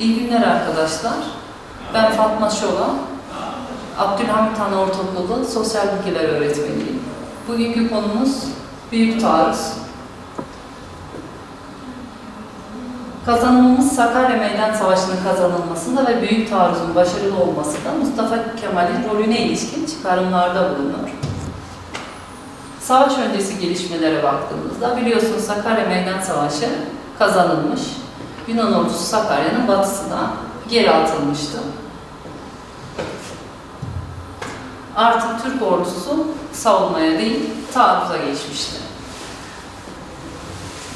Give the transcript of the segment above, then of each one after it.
İyi günler arkadaşlar. Ben Fatma Şola. Abdülhamit Han Ortaokulu Sosyal Bilgiler Öğretmeniyim. Bugünkü konumuz Büyük Taarruz. Kazanılmış Sakarya Meydan Savaşı'nın kazanılmasında ve Büyük Taarruz'un başarılı olması da Mustafa Kemal'in rolüne ilişkin çıkarımlarda bulunur. Savaş öncesi gelişmelere baktığımızda biliyorsunuz Sakarya Meydan Savaşı kazanılmış. Yunan ordusu Sakarya'nın batısına geri atılmıştı. Artık Türk ordusu savunmaya değil, taarruza geçmişti.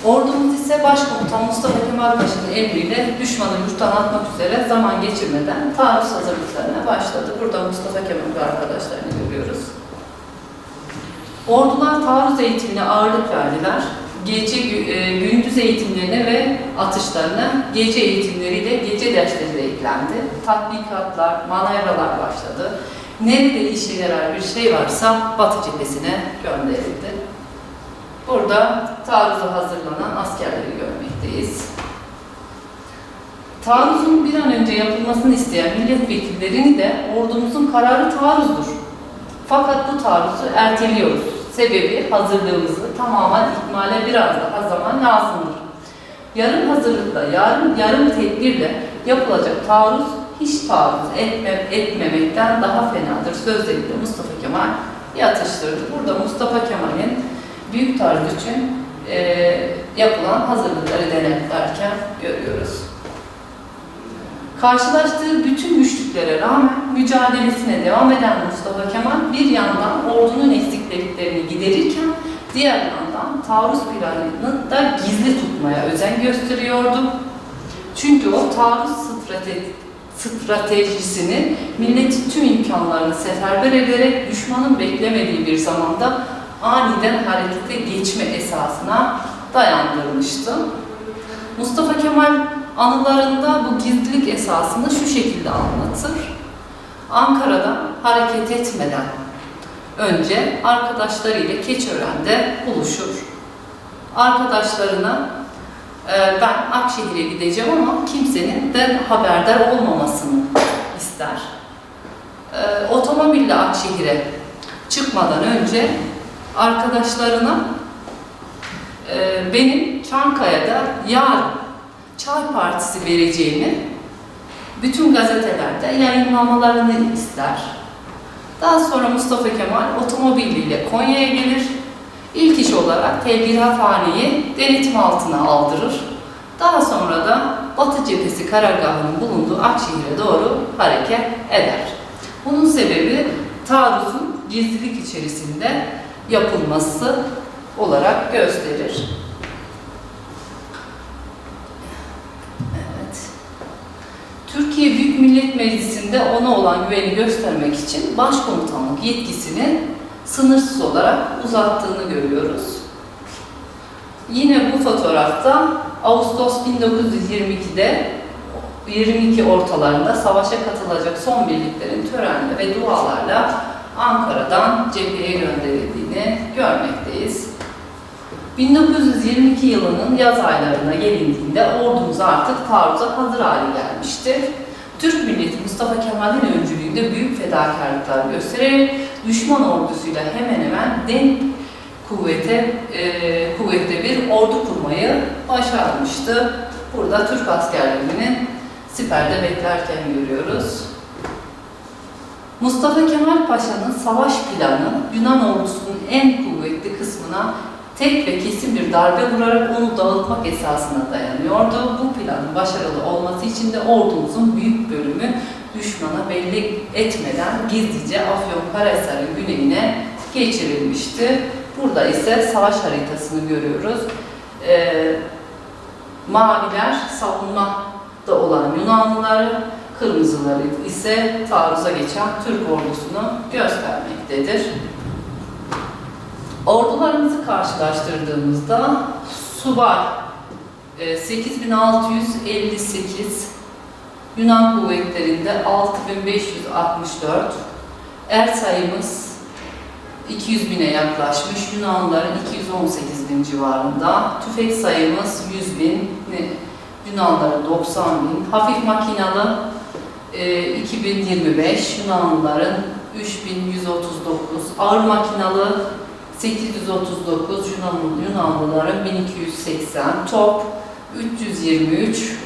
Ordumuz ise Başkomutan Mustafa Kemal Paşa'nın emriyle düşmanı yurttan atmak üzere zaman geçirmeden taarruz hazırlıklarına başladı. Burada Mustafa Kemal ve arkadaşlarını görüyoruz. Ordular taarruz eğitimine ağırlık verdiler. Gece, e, gündüz eğitimlerine ve atışlarına gece eğitimleriyle gece dersleri de eklendi. Tatbikatlar, manevralar başladı. Nerede işe yarar bir şey varsa Batı cephesine gönderildi. Burada taarruza hazırlanan askerleri görmekteyiz. Taarruzun bir an önce yapılmasını isteyen milletvekillerini de ordumuzun kararı taarruzdur. Fakat bu taarruzu erteliyoruz. Sebebi hazırlığımızı tamamen ikmale biraz daha zaman lazımdır. Yarım hazırlıkla, yarım, yarım tedbirle yapılacak taarruz hiç taarruz etme, etmemekten daha fenadır sözleriyle Mustafa Kemal yatıştırdı. Burada Mustafa Kemal'in büyük taarruz için eee, yapılan hazırlıkları denetlerken görüyoruz. Karşılaştığı bütün güçlüklere rağmen mücadelesine devam eden Mustafa Kemal bir yandan ordunun eksikliklerini giderirken diğer yandan taarruz planını da gizli tutmaya özen gösteriyordu. Çünkü o taarruz strate- stratejisini milletin tüm imkanlarını seferber ederek düşmanın beklemediği bir zamanda aniden harekete geçme esasına dayandırmıştı. Mustafa Kemal anılarında bu gizlilik esasını şu şekilde anlatır. Ankara'da hareket etmeden önce arkadaşlarıyla Keçiören'de buluşur. Arkadaşlarına e, ben Akşehir'e gideceğim ama kimsenin de haberdar olmamasını ister. E, Otomobille Akşehir'e çıkmadan önce arkadaşlarına e, benim Çankaya'da yarın Çay Partisi vereceğimi bütün gazetelerde yayınlamalarını ister. Daha sonra Mustafa Kemal otomobiliyle Konya'ya gelir. İlk iş olarak Telgrafhane'yi denetim altına aldırır. Daha sonra da Batı cephesi karargahının bulunduğu Akşehir'e doğru hareket eder. Bunun sebebi taarruzun gizlilik içerisinde yapılması olarak gösterir. Evet. Türkiye Büyük Millet Meclisi'nde ona olan güveni göstermek için başkomutanlık yetkisini sınırsız olarak uzattığını görüyoruz. Yine bu fotoğrafta Ağustos 1922'de 22 ortalarında savaşa katılacak son birliklerin törenle ve dualarla Ankara'dan cepheye gönderildiğini görmekteyiz. 1922 yılının yaz aylarına gelindiğinde ordumuz artık taarruza hazır hale gelmiştir. Türk milleti Mustafa Kemal'in öncülüğünde büyük fedakarlıklar göstererek düşman ordusuyla hemen hemen denk kuvvete, e, kuvvette bir ordu kurmayı başarmıştı. Burada Türk askerlerinin siperde beklerken görüyoruz. Mustafa Kemal Paşa'nın savaş planı Yunan ordusunun en kuvvetli kısmına tek ve kesin bir darbe vurarak onu dağıtmak esasına dayanıyordu. Bu planın başarılı olması için de ordumuzun büyük bölümü düşmana belli etmeden gizlice Afyonkarahisar'ın güneyine geçirilmişti. Burada ise savaş haritasını görüyoruz. Ee, maviler savunmada olan Yunanlıları, kırmızıları ise taarruza geçen Türk ordusunu göstermektedir. Ordularımızı karşılaştırdığımızda subay e, 8658 Yunan kuvvetlerinde 6564 er sayımız 200 bine yaklaşmış. Yunanlıların 218 bin civarında. Tüfek sayımız 100 bin. Yunanlıların 90 bin, hafif makinalı e, 2025, Yunanlıların 3139, ağır makinalı 839, Yunan, Yunanlıların 1280, top 323,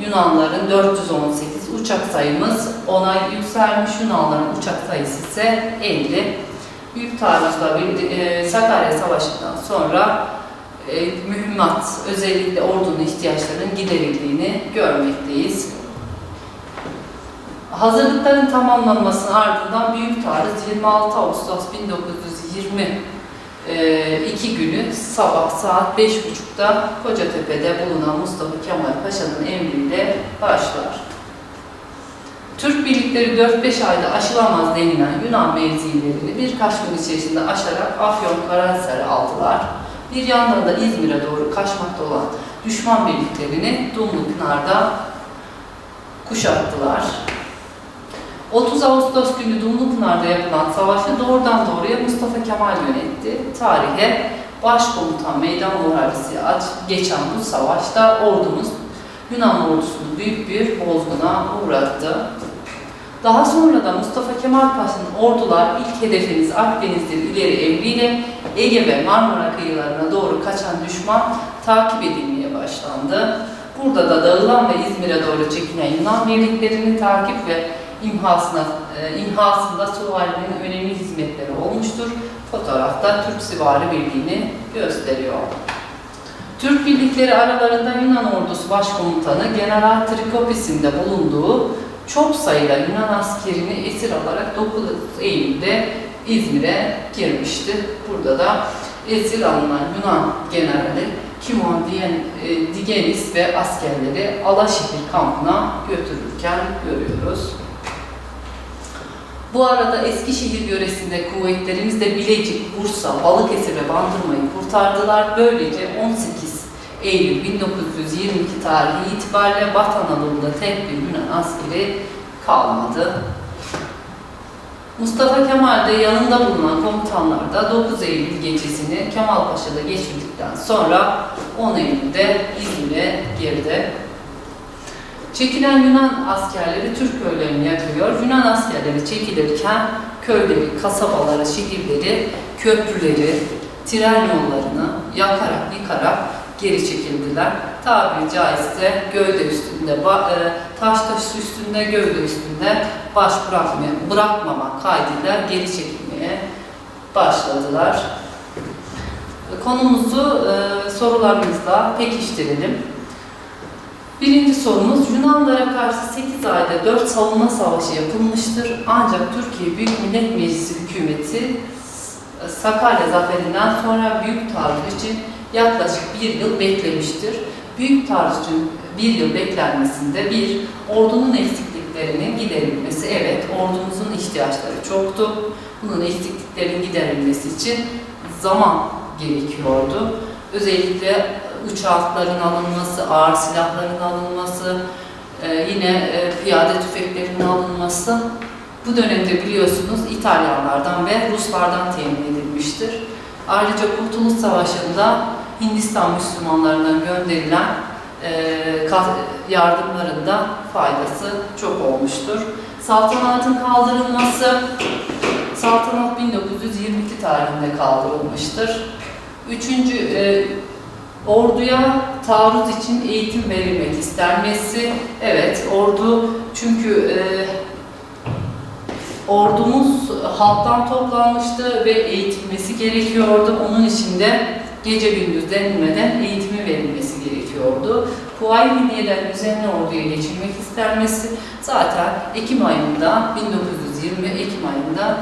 Yunanların 418, uçak sayımız ona yükselmiş, Yunanların uçak sayısı ise 50. Büyük taarruzla e, Sakarya Savaşı'ndan sonra e, mühimmat, özellikle ordunun ihtiyaçlarının giderildiğini görmekteyiz. Hazırlıkların tamamlanmasının ardından Büyük Taarruz 26 Ağustos 1920 e, iki günü sabah saat 5.30'da Kocatepe'de bulunan Mustafa Kemal Paşa'nın emriyle başlar. Türk birlikleri 4-5 ayda aşılamaz denilen Yunan mevzilerini birkaç gün içerisinde aşarak Afyon Karahisar'ı aldılar. Bir yandan da İzmir'e doğru kaçmakta olan düşman birliklerini Dumlupınar'da kuşattılar. 30 Ağustos günü Dumlupınar'da yapılan savaşı doğrudan doğruya Mustafa Kemal yönetti. Tarihe başkomutan meydan muharebesi aç geçen bu savaşta ordumuz Yunan ordusunu büyük bir bozguna uğrattı. Daha sonra da Mustafa Kemal Paşa'nın ordular ilk hedefiniz Akdeniz'dir ileri emriyle Ege ve Marmara kıyılarına doğru kaçan düşman takip edilmeye başlandı. Burada da dağılan ve İzmir'e doğru çekilen Yunan birliklerini takip ve imhasına, e, imhasında süvarilerin önemli hizmetleri olmuştur. Fotoğrafta Türk Süvari Birliği'ni gösteriyor. Türk birlikleri aralarında Yunan ordusu başkomutanı General Trikopis'in de bulunduğu çok sayıda Yunan askerini esir alarak 9 Eylül'de İzmir'e girmişti. Burada da esir alınan Yunan generali Kimon e, Digenis ve askerleri Alaşehir kampına götürürken görüyoruz. Bu arada Eskişehir yöresinde kuvvetlerimiz de Bilecik, Bursa, Balıkesir ve Bandırma'yı kurtardılar. Böylece 18 Eylül 1922 tarihi itibariyle Batı Anadolu'da tek bir Yunan askeri kalmadı. Mustafa Kemal de yanında bulunan komutanlar da 9 Eylül gecesini Kemal Paşa'da geçirdikten sonra 10 Eylül'de İzmir'e girdi. Çekilen Yunan askerleri Türk köylerini yakıyor. Yunan askerleri çekilirken köyleri, kasabaları, şehirleri, köprüleri, tren yollarını yakarak, yıkarak geri çekildiler. Tabiri caizse gövde üstünde, e, taş taş üstünde, gövde üstünde baş bırakmaya, bırakmamak kaydıyla geri çekilmeye başladılar. Konumuzu e, sorularımızla pekiştirelim. Birinci sorumuz, Yunanlara karşı 8 ayda 4 savunma savaşı yapılmıştır. Ancak Türkiye Büyük Millet Meclisi hükümeti Sakarya zaferinden sonra Büyük Taarruz için yaklaşık bir yıl beklemiştir. Büyük Taarruz'un bir yıl beklenmesinde bir, ordunun eksikliklerinin giderilmesi. Evet, ordumuzun ihtiyaçları çoktu. Bunun eksikliklerin giderilmesi için zaman gerekiyordu. Özellikle uçakların alınması, ağır silahların alınması, e, yine e, piyade tüfeklerinin alınması bu dönemde biliyorsunuz İtalyanlardan ve Ruslardan temin edilmiştir. Ayrıca Kurtuluş Savaşı'nda Hindistan Müslümanlarından gönderilen e, ka- yardımların da faydası çok olmuştur. Saltanatın kaldırılması, saltanat 1922 tarihinde kaldırılmıştır. Üçüncü, orduya taarruz için eğitim verilmek istenmesi. Evet, ordu çünkü e, ordumuz halktan toplanmıştı ve eğitilmesi gerekiyordu. Onun için de gece gündüz denilmeden eğitimi verilmesi gerekiyordu. Kuvayi Milliye'den düzenli orduya geçirmek istenmesi zaten Ekim ayında 1920 Ekim ayında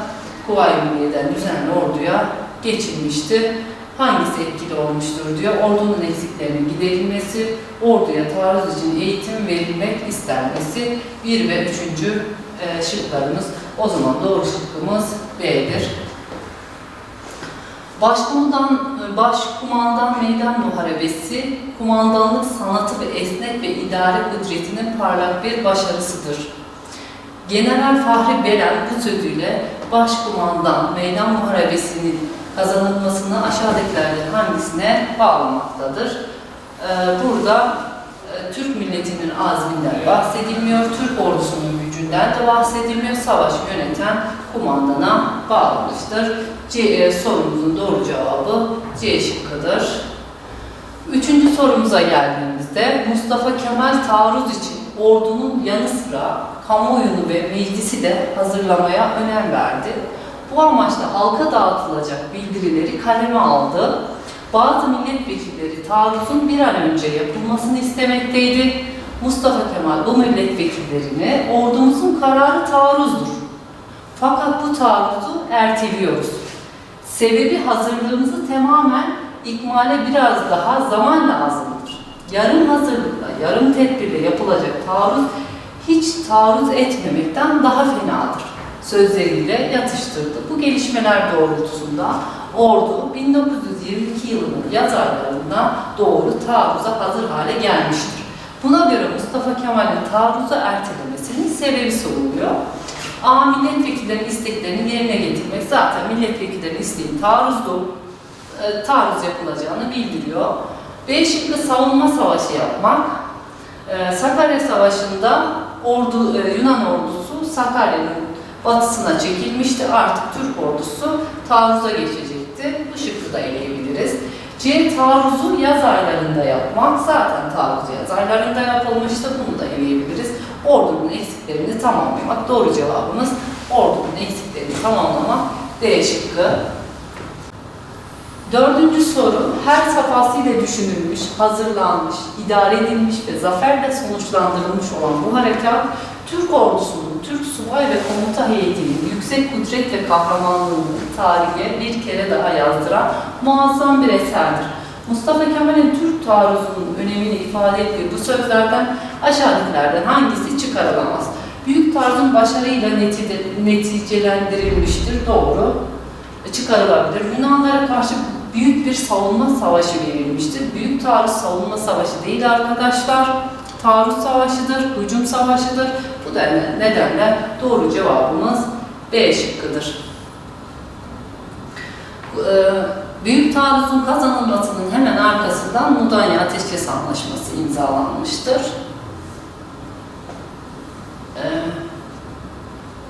Kuvayi Milliye'den düzenli orduya geçilmişti. Hangisi etkili olmuştur diyor. Ordunun eksiklerinin giderilmesi, orduya taarruz için eğitim verilmek istenmesi. Bir ve üçüncü e, şıklarımız. O zaman doğru şıkkımız B'dir. Başkumandan, başkumandan meydan muharebesi, kumandanlık sanatı ve esnek ve idare kudretinin parlak bir başarısıdır. General Fahri Belen bu sözüyle başkumandan meydan muharebesinin kazanılmasını aşağıdakilerden hangisine bağlamaktadır? Ee, Burada e, Türk milletinin azminden bahsedilmiyor, Türk ordusunun gücünden de bahsedilmiyor. Savaş yöneten kumandana bağlanmıştır. C, e, sorumuzun doğru cevabı C şıkkıdır. Üçüncü sorumuza geldiğimizde Mustafa Kemal taarruz için ordunun yanı sıra kamuoyunu ve meclisi de hazırlamaya önem verdi. Bu amaçla halka dağıtılacak bildirileri kaleme aldı. Bazı milletvekilleri taarruzun bir an önce yapılmasını istemekteydi. Mustafa Kemal bu milletvekillerini ordumuzun kararı taarruzdur. Fakat bu taarruzu erteliyoruz. Sebebi hazırlığımızı tamamen ikmale biraz daha zaman lazımdır. Yarım hazırlıkla, yarım tedbirle yapılacak taarruz hiç taarruz etmemekten daha fenadır sözleriyle yatıştırdı. Bu gelişmeler doğrultusunda ordu 1922 yılının yaz aylarında doğru taarruza hazır hale gelmiştir. Buna göre Mustafa Kemal'in taarruzu ertelemesinin sebebi soruluyor. A. Milletvekillerinin isteklerini yerine getirmek. Zaten milletvekillerinin isteği taarruzdu. E, taarruz yapılacağını bildiriyor. B şıkkı savunma savaşı yapmak. E, Sakarya Savaşı'nda ordu, e, Yunan ordusu Sakarya'nın batısına çekilmişti. Artık Türk ordusu taarruza geçecekti. Bu şıkkı da eleyebiliriz. C. Taarruzu yaz aylarında yapmak. Zaten taarruz yaz aylarında yapılmıştı. Bunu da eleyebiliriz. Ordunun eksiklerini tamamlamak. Doğru cevabımız ordunun eksiklerini tamamlamak. D şıkkı. Dördüncü soru, her safhasıyla düşünülmüş, hazırlanmış, idare edilmiş ve zaferle sonuçlandırılmış olan bu harekat, Türk ordusunun, Türk subay ve komuta heyetinin yüksek kudret ve kahramanlığını tarihe bir kere daha yazdıran muazzam bir eserdir. Mustafa Kemal'in Türk taarruzunun önemini ifade ettiği bu sözlerden aşağıdakilerden hangisi çıkarılamaz? Büyük taarruzun başarıyla netice- neticelendirilmiştir, doğru çıkarılabilir. Yunanlara karşı büyük bir savunma savaşı verilmiştir. Büyük taarruz savunma savaşı değil arkadaşlar. Taarruz savaşıdır, hücum savaşıdır. Bu nedenle doğru cevabımız B şıkkıdır. Ee, Büyük taarruzun kazanılmasının hemen arkasından Mudanya Ateşkes Anlaşması imzalanmıştır. Ee,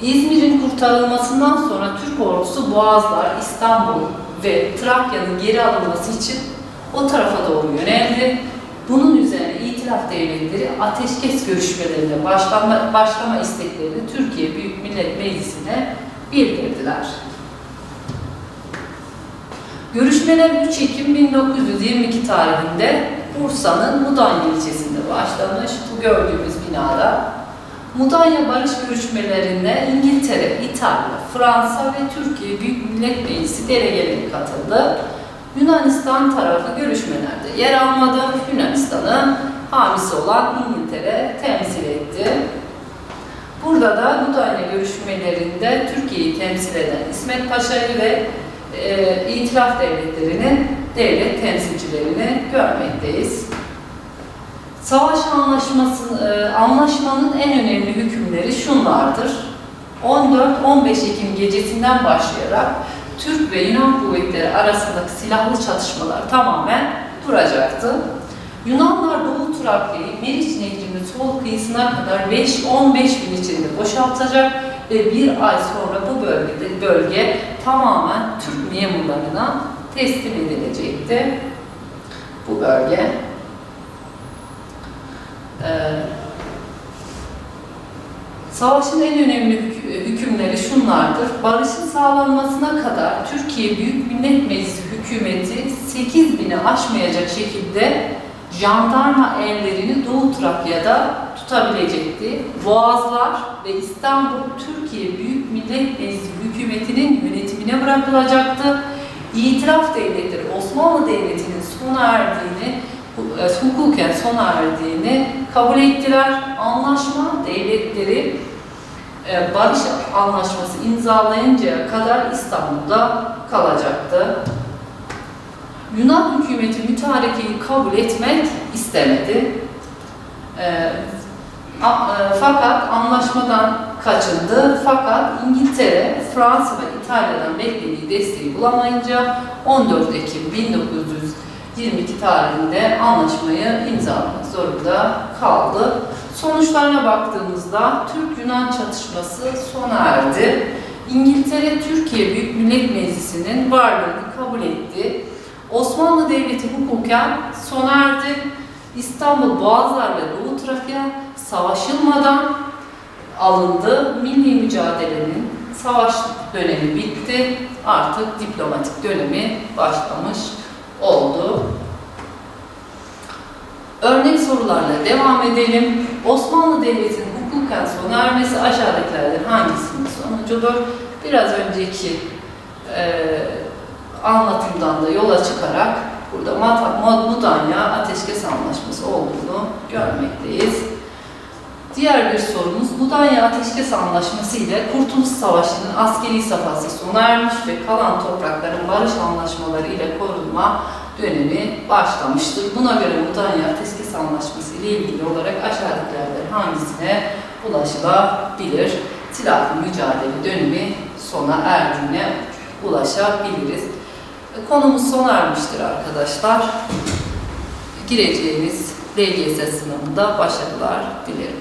İzmir'in kurtarılmasından sonra Türk ordusu Boğazlar, İstanbul ve Trakya'nın geri alınması için o tarafa doğru yöneldi. Bunun İtilaf devletleri ateşkes görüşmelerine başlama, başlama isteklerini Türkiye Büyük Millet Meclisi'ne bildirdiler. Görüşmeler 3 Ekim 1922 tarihinde Bursa'nın Mudanya ilçesinde başlamış. Bu gördüğümüz binada Mudanya barış görüşmelerine İngiltere, İtalya, Fransa ve Türkiye Büyük Millet Meclisi delegeleri katıldı. Yunanistan tarafı görüşmelerde yer almadı. Yunanistan'ı hamisi olan İngiltere temsil etti. Burada da Mudanya görüşmelerinde Türkiye'yi temsil eden İsmet Paşa'yı ve e, İtilaf devletlerinin devlet temsilcilerini görmekteyiz. Savaş anlaşması, e, anlaşmanın en önemli hükümleri şunlardır. 14-15 Ekim gecesinden başlayarak Türk ve Yunan kuvvetleri arasındaki silahlı çatışmalar tamamen duracaktı. Yunanlar Doğu Trakya'yı Meriç Nehri'nin sol kıyısına kadar 5-15 gün içinde boşaltacak ve bir ay sonra bu bölgede bölge tamamen Türk memurlarına teslim edilecekti. Bu bölge. Ee, Savaşın en önemli hük- hükümleri şunlardır. Barışın sağlanmasına kadar Türkiye Büyük Millet Meclisi hükümeti 8 bini aşmayacak şekilde jandarma erlerini Doğu Trakya'da tutabilecekti. Boğazlar ve İstanbul Türkiye Büyük Millet Meclisi hükümetinin yönetimine bırakılacaktı. İtiraf devletleri Osmanlı Devleti'nin sona erdiğini e, hukuken sona erdiğini kabul ettiler. Anlaşma devletleri e, barış anlaşması imzalayıncaya kadar İstanbul'da kalacaktı. Yunan hükümeti mütarekeyi kabul etmek istemedi. E, a- e, fakat anlaşmadan kaçındı. Fakat İngiltere, Fransa ve İtalya'dan beklediği desteği bulamayınca 14 Ekim 1900 22 tarihinde anlaşmayı imzalamak zorunda kaldı. Sonuçlarına baktığımızda Türk-Yunan çatışması sona erdi. İngiltere Türkiye Büyük Millet Meclisi'nin varlığını kabul etti. Osmanlı Devleti hukuken sona erdi. İstanbul Boğazlar ve Doğu Trakya savaşılmadan alındı. Milli mücadelenin savaş dönemi bitti. Artık diplomatik dönemi başlamış oldu. Örnek sorularla devam edelim. Osmanlı Devleti'nin hukuken sona ermesi aşağıdakilerden hangisinin sonucudur? Biraz önceki e, anlatımdan da yola çıkarak burada Mudanya Ateşkes Anlaşması olduğunu görmekteyiz. Diğer bir sorumuz, Mudanya Ateşkes Anlaşması ile Kurtuluş Savaşı'nın askeri safhası sona ermiş ve kalan toprakların barış anlaşmaları ile korunma dönemi başlamıştır. Buna göre Mudanya Ateşkes Anlaşması ile ilgili olarak aşağıdakilerden hangisine ulaşılabilir? Silahlı mücadele dönemi sona erdiğine ulaşabiliriz. Konumuz sona ermiştir arkadaşlar. Gireceğiniz LGS sınavında başarılar dilerim.